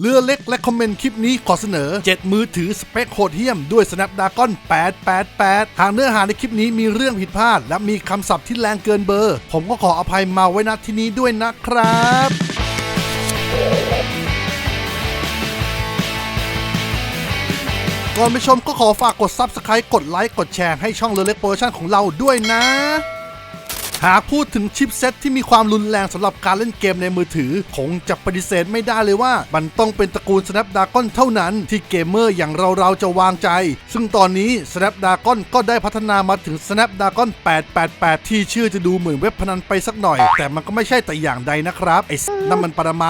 เรือเล็กและคอมเมนต์คลิปนี้ขอเสนอ 7 มือถือสเปคโหดเหี้ยมด้วย Snapdragon 888หากเนื้อหาในคลิปนี้มีเรื่องผิดพลาด และมีคำศัพท์ที่แรงเกินเบอร์ ผมก็ขออภัยมาไว้ณที่นี้ด้วยนะครับก่อนไปชมก็ขอฝากกด Subscribe กดไลค์กดแชร์ให้ช่องเรือเล็กโปรดักชั่นของเราด้วยนะ หากพูดถึงชิปเซ็ตที่มีความรุนแรงสำหรับการเล่นเกมในมือถือ คงจะปฏิเสธไม่ได้เลยว่า มันต้องเป็นตระกูล Snapdragon เท่านั้นที่เกมเมอร์อย่างเราๆจะวางใจ ซึ่งตอนนี้ Snapdragon ก็ได้พัฒนามาถึง Snapdragon 888 ที่ชื่อจะดูเหมือนเว็บพนันไปสักหน่อย แต่มันก็ไม่ใช่แต่อย่างใดนะครับไอ้นั่นมันปรมา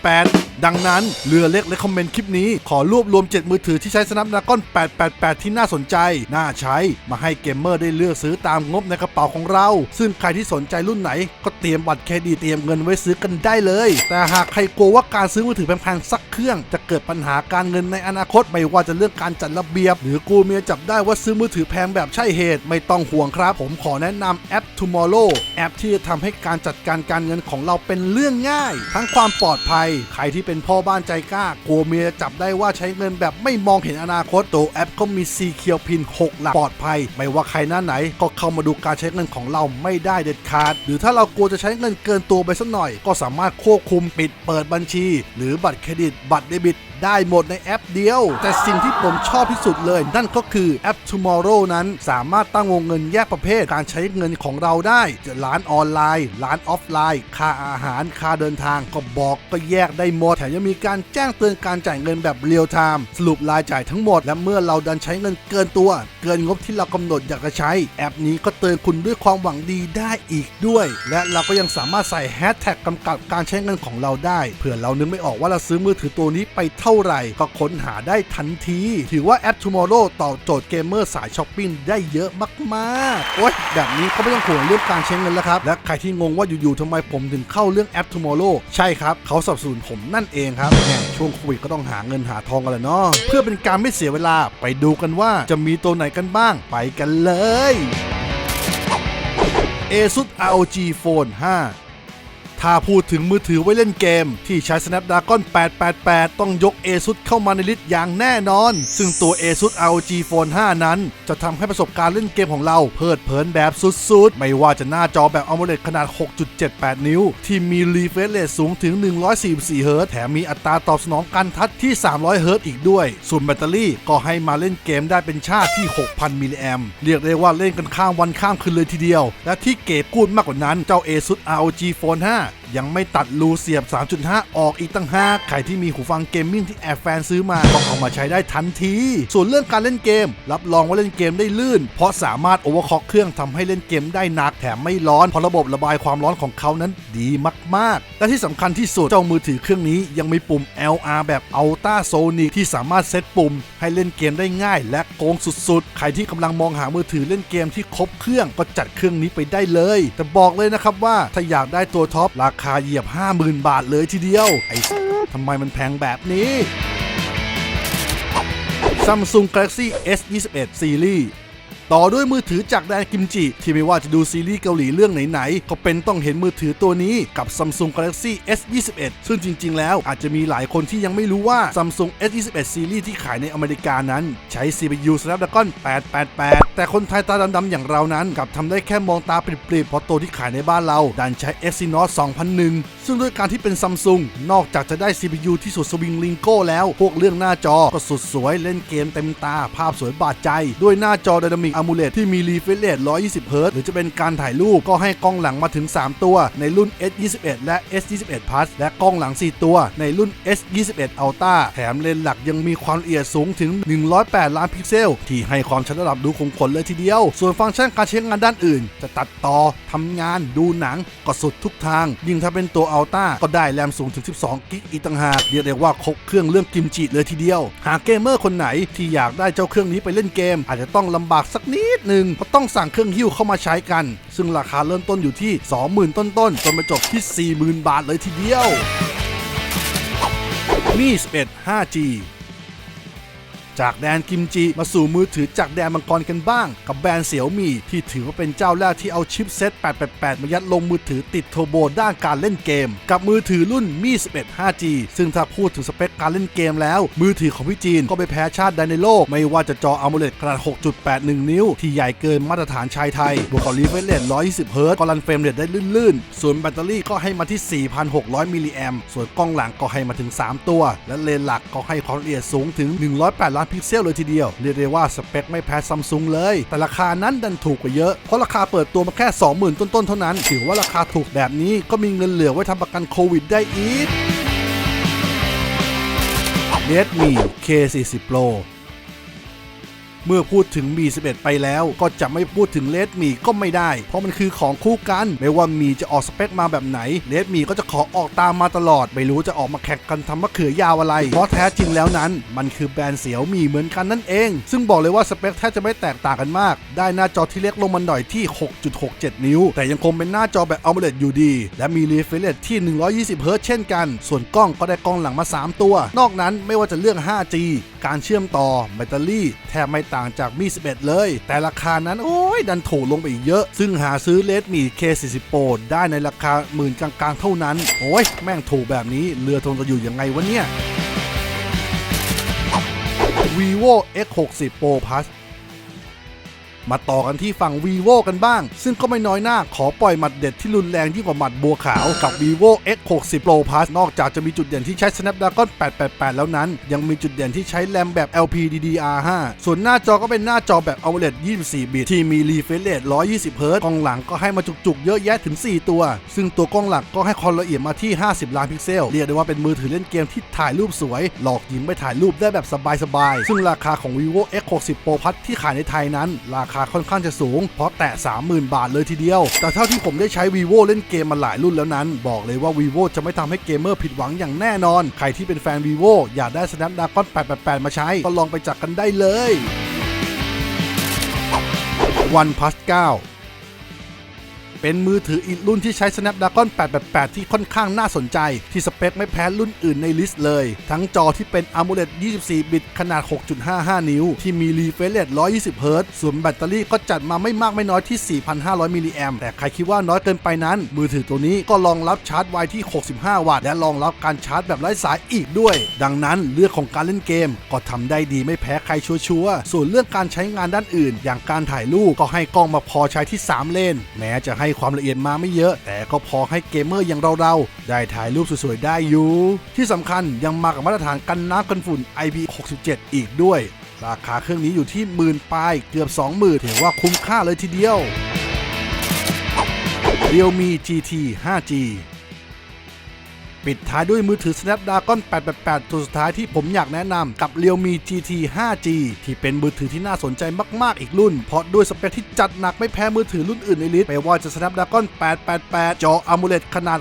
888 ดังนั้นเรือเล็กและคอมเมนต์คลิปนี้ขอรวบรวม 7 มือถือที่ใช้ Snapdragon 888 ที่น่าสนใจ น่าใช้ มาให้เกมเมอร์ได้เลือกซื้อตามงบในกระเป๋าของเรา ซึ่งใครที่สนใจรุ่นไหน ก็เตรียมบัตรเครดิตเตรียมเงินไว้ซื้อกันได้เลย แต่หากใครกลัวว่าการซื้อมือถือแพงๆสักเครื่อง จะเกิดปัญหาการเงินในอนาคตไม่ว่าจะเรื่องการจัดระเบียบ หรือกลัวเมียจับได้ว่าซื้อมือถือแพงแบบใช่เหตุ ไม่ต้องห่วงครับ ผมขอแนะนำแอป Tomorrow แอปที่จะทำให้การจัดการการเงินของเราเป็นเรื่องง่าย ทั้งความปลอดภัยใครที่เป็นพ่อบ้านใจกล้ากลัวเมียจับได้ว่าใช้เงินแบบไม่มองเห็นอนาคตตัวแอปก็มีซีเคียวพิน 6 หลักปลอดภัย ไม่ว่าใครหน้าไหนก็เข้ามาดูการใช้เงินของเราไม่ได้เด็ดขาด หรือถ้าเรากลัวจะใช้เงินเกินตัวไปสักหน่อย ก็สามารถควบคุมปิดเปิดบัญชี หรือบัตรเครดิต บัตรเดบิตได้หมดในแอปเดียว แต่สิ่งที่ผมชอบที่สุดเลย นั่นก็คือแอป Tomorrow นั้นสามารถตั้งวงเงินแยกประเภทการใช้เงินของเราได้จะร้านออนไลน์ ร้านออฟไลน์ ค่าอาหาร ค่าเดินทางก็บอกก็แยกได้หมดถมยังมีการแจ้งเตือนการจ่ายเงินแบบเรียลไทม์สรุปรายจ่ายทั้งหมด และเมื่อเราดันใช้เงินเกินตัว เกินงบที่เรากำหนดอยากจะใช้ แอปนี้ก็เตือนคุณด้วยความหวังดีได้อีกด้วย และเราก็ยังสามารถใส่แฮชแท็กกำกับการใช้เงินของเราได้เผื่อเรานึกไม่ออกว่าเราซื้อมือถือตัวนี้ไปเท่าไหร่ ก็ค้นหาได้ทันที ถือว่าแอป Tomorrow ตอบโจทย์เกมเมอร์สายช้อปปิ้งได้เยอะมากๆโอ๊ยแบบนี้ก็ไม่ต้องห่วงเรื่องการใช้เงินแล้วครับและใครที่งงว่าอยู่ๆทำไมผมถึงเข้าเรื่องแอป Tomorrow ใช่ครับเขาสนับสนุนผมนั่นเองครับแหมช่วงโควิดก็ต้องหาเงินหาทองกันแหละเนาะเพื่อเป็นการไม่เสียเวลาไปดูกันว่าจะมีตัวไหนกันบ้างไปกันเลย ASUS ROG Phone 5 ถ้าพูดถึงมือถือไว้เล่นเกม ที่ใช้ Snapdragon 888 ต้องยก ASUS เข้ามาในลิสต์อย่างแน่นอน ซึ่งตัว ASUS ROG Phone 5 นั้น จะทำให้ประสบการณ์เล่นเกมของเราเพลิดเพลินแบบสุดๆ ไม่ว่าจะหน้าจอแบบ AMOLED ขนาด 6.78 นิ้ว ที่มี refresh rate สูงถึง 144 Hz แถมมีอัตราตอบสนองการทัชที่ 300 Hz อีกด้วย ส่วนแบตเตอรี่ก็ให้มาเล่นเกมได้เป็นชาติที่ 6,000 มิลลิแอมเรียกได้ว่าเล่นกันข้ามวันข้ามคืนเลยทีเดียว และที่เก๋กูดมากกว่านั้นเจ้า ASUS ROG Phone 5 that. ยังไม่ตัดรูเสียบ 3.5 ออกอีกตั้งห้าใครที่มีหูฟังเกมมิ่งที่แอบแฟนซื้อมาก็เอามาใช้ได้ทันที ส่วนเรื่องการเล่นเกม รับรองว่าเล่นเกมได้ลื่น เพราะสามารถโอเวอร์คล็อกเครื่องทำให้เล่นเกมได้หนักแถมไม่ร้อนเพราะระบบระบายความร้อนของเขานั้นดีมากๆ และที่สำคัญที่สุดเจ้ามือถือเครื่องนี้ยังมีปุ่ม LR แบบ Ultra Sonic ที่สามารถเซตปุ่ม ให้เล่นเกมได้ง่าย และโกงสุดๆ ใครที่กำลังมองหามือถือเล่นเกมที่ครบเครื่องก็จัดเครื่องนี้ไปได้เลย แต่บอกเลยนะครับว่าถ้าอยากได้ตัวท็อปราคคาเหยียบ 50,000 บาทเลยทีเดียว ไอ้ทำไมมันแพงแบบนี้ Samsung Galaxy S21 Series ต่อด้วยมือถือจากแดนกิมจิ ที่ไม่ว่าจะดูซีรีส์เกาหลีเรื่องไหนๆก็เป็นต้องเห็นมือถือตัวนี้กับ Samsung Galaxy S21 ซึ่งจริง ๆ แล้วอาจจะมีหลายคนที่ยังไม่รู้ว่า Samsung S21 ซีรีส์ที่ขายในอเมริกานั้น ใช้ CPU Snapdragon 888 แต่คนไทยตาดำๆอย่างเรานั้นกับทำได้แค่มองตาปริบๆเพราะตัวที่ขายในบ้านเรา ดันใช้ Exynos 2001 ซึ่งด้วยการที่เป็น Samsung นอกจากจะได้ CPU ที่สุดสวิงลิงโก้แล้วพวกเรื่องหน้าจอก็สุดสวยเล่นเกมเต็มตาภาพสวยบาดใจ ด้วยหน้าจอ Dynamic AMOLED ที่มี refresh rate 120 Hz หรือจะเป็นการถ่ายรูปก็ให้กล้องหลังมาถึง 3 ตัว ในรุ่น S21 และ S21 Plus และกล้องหลัง 4 ตัว ในรุ่น S21 Ultra แถมเลนส์หลักยังมีความละเอียดสูงถึง 108 ล้านพิกเซล ที่ให้ความชัดระดับดูคมขนเลยทีเดียว ส่วนฟังก์ชันการใช้งานด้านอื่น จะตัดต่อทำงานดูหนังก็สุดทุกทาง ยิ่งถ้าเป็นตัว Ultra ก็ได้แรมสูงถึง 12 กิกอีกต่างหากเรียกได้ว่าครบเครื่องเรื่องกิมจิเลยทีเดียว หากเกมเมอร์คนไหนที่อยากได้เจ้าเครื่องนี้ไปเล่นเกม อาจจะต้องลำบากสักนิดหนึ่งเพราะต้องสั่งเครื่องหิ้วเข้ามาใช้กัน ซึ่งราคาเริ่มต้นอยู่ที่ 20,000 ต้นๆจนไปจบที่ 40,000 บาทเลยทีเดียว มี 11 5G จากแดนกิมจิมาสู่มือถือจากแดนมังกรกันบ้าง กับแบรนด์เสี่ยวมี่ที่ถือว่าเป็นเจ้าแรกที่เอาชิปเซต 888 มายัดลงมือถือติดโทโบด้านการเล่นเกม กับมือถือรุ่นมี11 5G ซึ่งถ้าพูดถึงสเปคการเล่นเกมแล้ว มือถือของพี่จีนก็ไปแพ้ชาติใดในโลก ไม่ว่าจะจอ AMOLED ขนาด 6.81 นิ้ว ที่ใหญ่เกินมาตรฐานชายไทยบวกกับรีเฟรชเรท120เฮิร์ตซ์ก็รันเฟรมเรทได้ลื่นๆ ส่วนแบตเตอรี่ก็ให้มาที่ 4,600 มิลลิแอมส่วนกล้องหลังก็ให้มาถึง 3 ตัว และเลนส์หลักก็ให้ความละเอียดสูงถึง 108 ล้านพิกเซลเลยทีเดียว เรียกได้ว่าสเปคไม่แพ้ซัมซุงเลย แต่ราคานั้นดันถูกกว่าเยอะ เพราะราคาเปิดตัวมาแค่ 20,000 ต้นๆเท่านั้น ถือว่าราคาถูกแบบนี้ก็มีเงินเหลือไว้ทำประกันโควิดได้อีก Redmi K40 Pro เมื่อพูดถึงมี 11 ไปแล้วก็จะไม่พูดถึงเลดมีก็ไม่ได้ เพราะมันคือของคู่กัน ไม่ว่ามีจะออกสเปคมาแบบไหนเลดมีก็จะขอออกตามมาตลอด ไม่รู้จะออกมาแข่งกันทำมะเขือยาวอะไร เพราะแท้จริงแล้วนั้น มันคือแบรนด์เสี่ยวมีเหมือนกันนั่นเอง ซึ่งบอกเลยว่าสเปคแทบจะไม่แตกต่างกันมาก ได้หน้าจอที่เล็กลงมาหน่อยที่ 6.67 นิ้ว แต่ยังคงเป็นหน้าจอแบบ AMOLED อยู่ดี และมี refresh rate ที่ 120เฮิร์ตเช่นกัน ส่วนกล้องก็ได้กล้องหลังมา 3 ตัว นอกนั้นไม่ว่าจะเรื่อง 5G การเชื่อมต่อแบตเตอรี่แทบไม่ต่างจากมี 11 เลย แต่ราคานั้นโอ้ยดันถูกลงไปอีกเยอะ ซึ่งหาซื้อเลดมี K40 Pro ได้ในราคาหมื่นกลางๆเท่านั้น โอ้ยแม่งถูกแบบนี้เรือทงจะอยู่ยังไงวะเนี่ย vivo X60 Pro Plus มาต่อกันที่ฝั่ง vivo กันบ้าง ซึ่งก็ไม่น้อยหน้าขอปล่อยหมัดเด็ดที่รุนแรงยิ่งกว่าหมัดบัวขาวกับ vivo x60 pro plus นอกจากจะมีจุดเด่นที่ใช้ snapdragon 888 แล้วนั้น ยังมีจุดเด่นที่ใช้แรมแบบ LPDDR5 ส่วนหน้าจอก็เป็นหน้าจอแบบ AMOLED 24 บิตที่มี refresh rate 120เฮิร์ตซ์กล้องหลังก็ให้มาจุกๆ เยอะแยะถึง 4 ตัว ซึ่งตัวกล้องหลักก็ให้ความละเอียดมาที่ 50 ล้านพิกเซล เรียกได้ว่าเป็นมือถือเล่นเกมที่ถ่ายรูปสวย หลอกหญิงไปถ่ายรูปได้แบบสบายๆซึ่งราคาของ vivo x60 pro plus ที่ขายในไทยนั้นราคาค่อนข้างจะสูง เพราะแตะ 30,000 บาทเลยทีเดียว แต่เท่าที่ผมได้ใช้ vivo เล่นเกมมาหลายรุ่นแล้วนั้น บอกเลยว่า vivo จะไม่ทำให้เกมเมอร์ผิดหวังอย่างแน่นอน ใครที่เป็นแฟน vivo อยากได้ snapdragon 888 มาใช้ ก็ลองไปจัดกันได้เลย OnePlus 9 เป็นมือถืออีกรุ่นที่ใช้ Snapdragon 888 ที่ค่อนข้างน่าสนใจ ที่สเปคไม่แพ้รุ่นอื่นในลิสต์เลย ทั้งจอที่เป็น AMOLED 24 บิตขนาด 6.55 นิ้ว ที่มี refresh rate 120เฮิรตซ์ส่วนแบตเตอรี่ก็จัดมาไม่มากไม่น้อยที่ 4,500 มิลลิแอมแต่ใครคิดว่าน้อยเกินไปนั้น มือถือตัวนี้ก็รองรับชาร์จไวที่ 65 วัตต์ และรองรับการชาร์จแบบไร้สายอีกด้วย ดังนั้นเรื่องของการเล่นเกม ก็ทำได้ดีไม่แพ้ใครชัวร์ๆส่วนเรื่องการใช้งานด้านอื่น อย่างการถ่ายรูปก็ให้กล้องมาพอใช้ที่ 3 เลน แม้จะให้ความละเอียดมาไม่เยอะ แต่ก็พอให้เกมเมอร์อย่างเราๆ ได้ถ่ายรูปสวยๆ ได้อยู่ ที่สำคัญยังมากับมาตรฐานกันน้ำกันฝุ่น IP67 อีกด้วย ราคาเครื่องนี้อยู่ที่หมื่นปลายเกือบ 20,000ถือว่าคุ้มค่าเลยทีเดียว Realme GT 5G ปิดท้ายด้วยมือถือ Snapdragon 888 ตัวสุดท้ายที่ผมอยากแนะนำกับ Realme GT 5G ที่เป็นมือถือที่น่าสนใจมาก ๆ อีกรุ่น เพราะด้วยสเปคที่จัดหนักไม่แพ้มือถือรุ่นอื่นในลิสต์ไม่ว่าจะ Snapdragon 888 จอ AMOLED ขนาด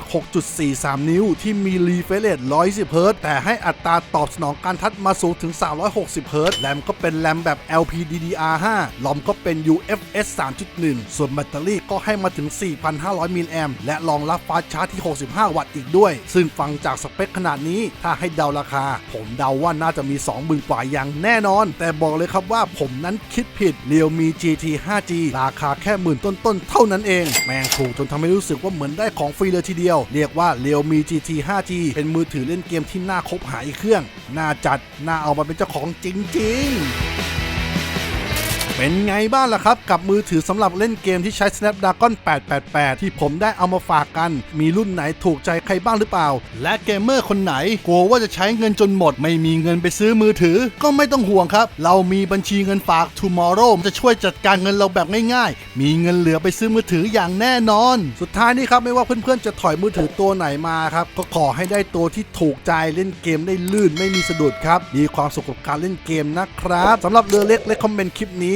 6.43 นิ้ว ที่มี refresh rate 120เฮิรตซ์แต่ให้อัตราตอบสนองการทัดมาสูงถึง 360เฮิรตซ์แรมก็เป็นแรมแบบ LPDDR5 ลอมก็เป็น UFS 3.1 ส่วนแบตเตอรี่ก็ให้มาถึง 4,500มิลแอมและรองรับฟ้าชาร์จที่ 65 วัตต์อีกด้วย ซึ่งฟังจากสเปคขนาดนี้ ถ้าให้เดาราคา ผมเดาว่าน่าจะมี 20,000กว่าอย่างแน่นอน แต่บอกเลยครับว่าผมนั้นคิดผิด Realme GT 5G ราคาแค่หมื่นต้นๆ เท่านั้นเอง แมงถูกจนทำให้รู้สึกว่าเหมือนได้ของฟรีเลยทีเดียว เรียกว่า Realme GT 5G เป็นมือถือเล่นเกมที่น่าคบหาอีกเครื่อง น่าจัด น่าเอามาเป็นเจ้าของจริง ๆ เป็นไงบ้างล่ะครับ กับมือถือสำหรับเล่นเกมที่ใช้ Snapdragon 888 ที่ผมได้เอามาฝากกัน มีรุ่นไหนถูกใจใครบ้างหรือเปล่า และเกมเมอร์คนไหน กลัวว่าจะใช้เงินจนหมด ไม่มีเงินไปซื้อมือถือ ก็ไม่ต้องห่วงครับ เรามีบัญชีเงินฝาก Tomorrow จะช่วยจัดการเงินเราแบบง่ายๆ มีเงินเหลือไปซื้อมือถืออย่างแน่นอน สุดท้ายนี่ครับไม่ว่าเพื่อนๆจะถอยมือถือตัวไหนมาครับก็ขอให้ได้ตัวที่ถูกใจเล่นเกมได้ลื่นไม่มีสะดุดครับมีความสุขกับการเล่นเกมนะครับสำหรับเรือเล็กและคอมเมนต์คลิปนี้